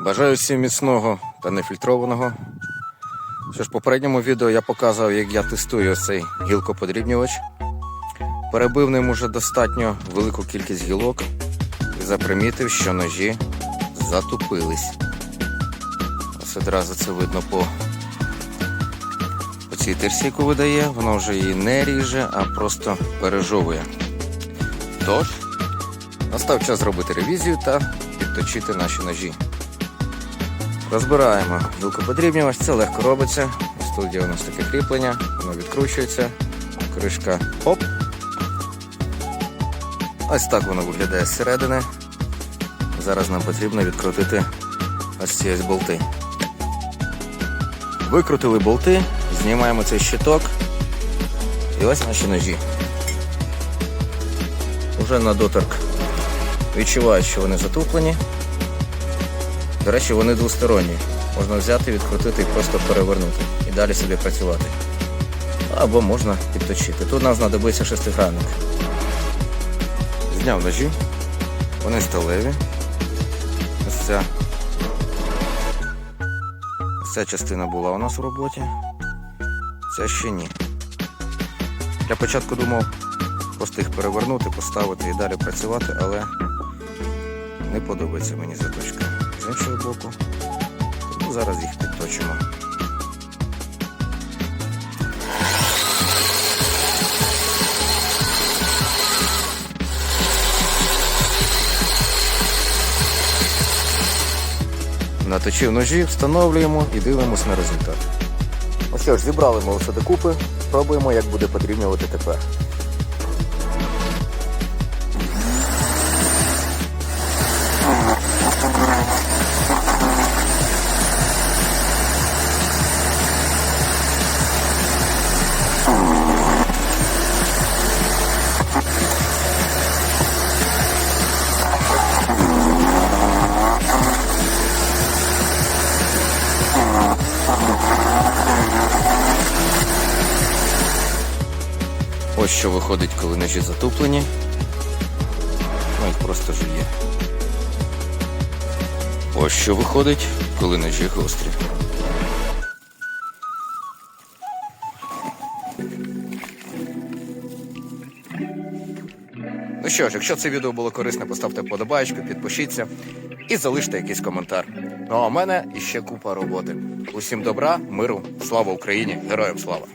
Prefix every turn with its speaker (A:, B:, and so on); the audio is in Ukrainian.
A: Бажаю всім міцного та нефільтрованого. Що ж, в попередньому відео я показував, як я тестую цей гілкоподрібнювач. Перебив ним уже достатньо велику кількість гілок і запримітив, що ножі затупились. Ось одразу це видно по, по цій терсі, яку видає, воно вже її не ріже, а просто пережовує. Тож, настав час зробити ревізію та підточити наші ножі. Розбираємо гілкоподрібнювач, це легко робиться. Ось тут у нас таке кріплення, воно відкручується, кришка оп. Ось так воно виглядає зсередини. Зараз нам потрібно відкрутити ось ці ось болти. Викрутили болти, знімаємо цей щиток. І ось наші ножі. Уже на доторк відчувають, що вони затуплені. До речі, вони двосторонні. Можна взяти, відкрутити і просто перевернути. І далі собі працювати. Або можна підточити. Тут нам знадобиться шестигранник. Зняв ножі. Вони сталеві. Ось ця. Ось ця частина була у нас в роботі. Це ще ні. Я початку думав просто їх перевернути, поставити і далі працювати, але не подобається мені заточка. З іншого боку, тому зараз їх підточимо. Наточив ножі, встановлюємо і дивимось на результат. Ну що ж, зібрали ми все докупи, спробуємо, як буде подрібнювати тепер. Що виходить, коли ножі затуплені. Ну, просто жує. Ось що виходить, коли ножі гострі. Ну що ж, якщо це відео було корисне, поставте подобаєчку, підпишіться і залиште якийсь коментар. Ну а у мене іще купа роботи. Усім добра, миру, слава Україні, героям слава!